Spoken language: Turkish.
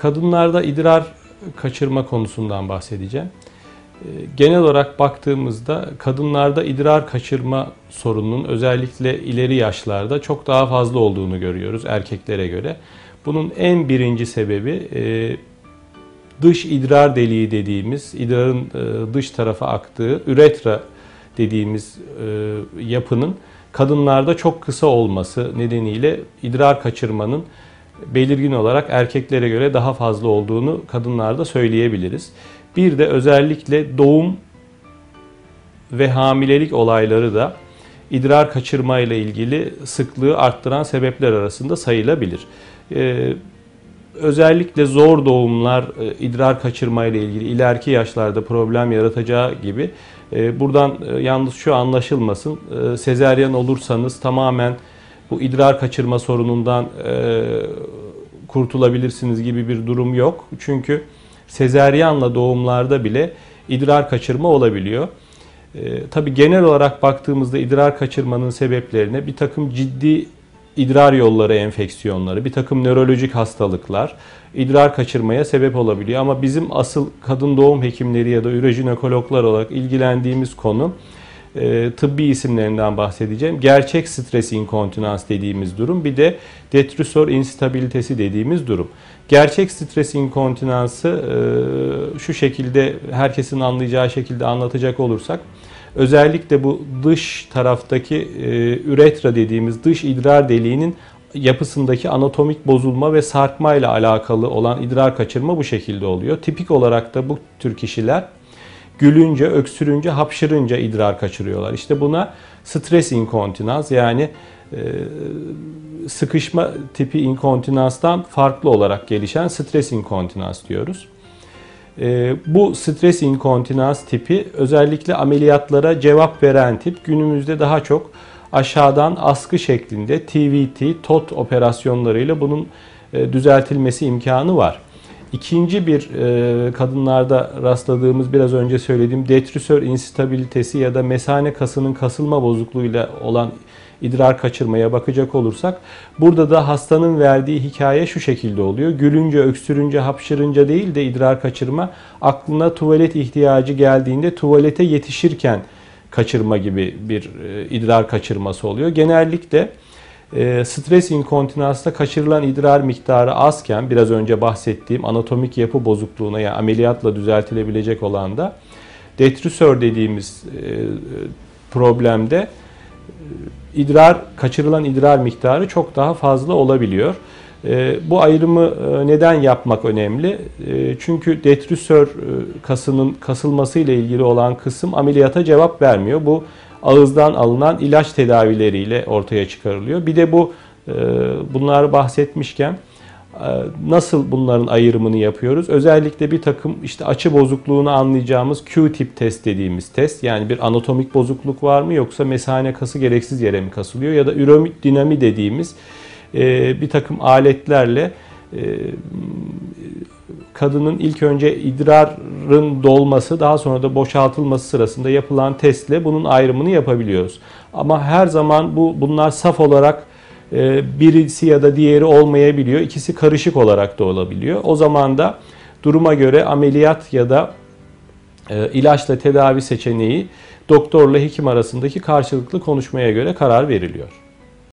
kadınlarda idrar kaçırma konusundan bahsedeceğim. Ee, genel olarak baktığımızda kadınlarda idrar kaçırma sorununun özellikle ileri yaşlarda çok daha fazla olduğunu görüyoruz erkeklere göre. Bunun en birinci sebebi e, dış idrar deliği dediğimiz, idrarın e, dış tarafa aktığı üretra dediğimiz e, yapının kadınlarda çok kısa olması nedeniyle idrar kaçırmanın belirgin olarak erkeklere göre daha fazla olduğunu kadınlarda söyleyebiliriz. Bir de özellikle doğum ve hamilelik olayları da idrar kaçırma ile ilgili sıklığı arttıran sebepler arasında sayılabilir. Ee, özellikle zor doğumlar e, idrar kaçırma ile ilgili ileriki yaşlarda problem yaratacağı gibi e, buradan e, yalnız şu anlaşılmasın sezeryan olursanız tamamen bu idrar kaçırma sorunundan e, kurtulabilirsiniz gibi bir durum yok. Çünkü sezeryanla doğumlarda bile idrar kaçırma olabiliyor. E, tabii genel olarak baktığımızda idrar kaçırmanın sebeplerine bir takım ciddi idrar yolları enfeksiyonları, bir takım nörolojik hastalıklar idrar kaçırmaya sebep olabiliyor. Ama bizim asıl kadın doğum hekimleri ya da ürojinekologlar olarak ilgilendiğimiz konu e, tıbbi isimlerinden bahsedeceğim. Gerçek stres inkontinans dediğimiz durum bir de detrusor instabilitesi dediğimiz durum. Gerçek stres inkontinansı e, şu şekilde herkesin anlayacağı şekilde anlatacak olursak özellikle bu dış taraftaki e, üretra dediğimiz dış idrar deliğinin yapısındaki anatomik bozulma ve sarkma ile alakalı olan idrar kaçırma bu şekilde oluyor. Tipik olarak da bu tür kişiler gülünce, öksürünce, hapşırınca idrar kaçırıyorlar. İşte buna stres inkontinans yani e, sıkışma tipi inkontinanstan farklı olarak gelişen stres inkontinans diyoruz. E, bu stres inkontinans tipi özellikle ameliyatlara cevap veren tip günümüzde daha çok aşağıdan askı şeklinde TVT, TOT operasyonlarıyla bunun e, düzeltilmesi imkanı var. İkinci bir e, kadınlarda rastladığımız biraz önce söylediğim detrusör instabilitesi ya da mesane kasının kasılma bozukluğuyla olan idrar kaçırmaya bakacak olursak burada da hastanın verdiği hikaye şu şekilde oluyor. Gülünce, öksürünce, hapşırınca değil de idrar kaçırma aklına tuvalet ihtiyacı geldiğinde tuvalete yetişirken kaçırma gibi bir e, idrar kaçırması oluyor. Genellikle e, stres inkontinansta kaçırılan idrar miktarı azken biraz önce bahsettiğim anatomik yapı bozukluğuna yani ameliyatla düzeltilebilecek olan da detrusör dediğimiz e, problemde idrar kaçırılan idrar miktarı çok daha fazla olabiliyor. Bu ayrımı neden yapmak önemli? Çünkü detrusör kasının kasılması ile ilgili olan kısım ameliyata cevap vermiyor. Bu ağızdan alınan ilaç tedavileriyle ortaya çıkarılıyor. Bir de bu e, bunları bahsetmişken e, nasıl bunların ayrımını yapıyoruz? Özellikle bir takım işte açı bozukluğunu anlayacağımız Q-tip test dediğimiz test. Yani bir anatomik bozukluk var mı yoksa mesane kası gereksiz yere mi kasılıyor? Ya da üromodinami dediğimiz e, bir takım aletlerle kadının ilk önce idrarın dolması daha sonra da boşaltılması sırasında yapılan testle bunun ayrımını yapabiliyoruz. Ama her zaman bu bunlar saf olarak e, birisi ya da diğeri olmayabiliyor. İkisi karışık olarak da olabiliyor. O zaman da duruma göre ameliyat ya da e, ilaçla tedavi seçeneği doktorla hekim arasındaki karşılıklı konuşmaya göre karar veriliyor.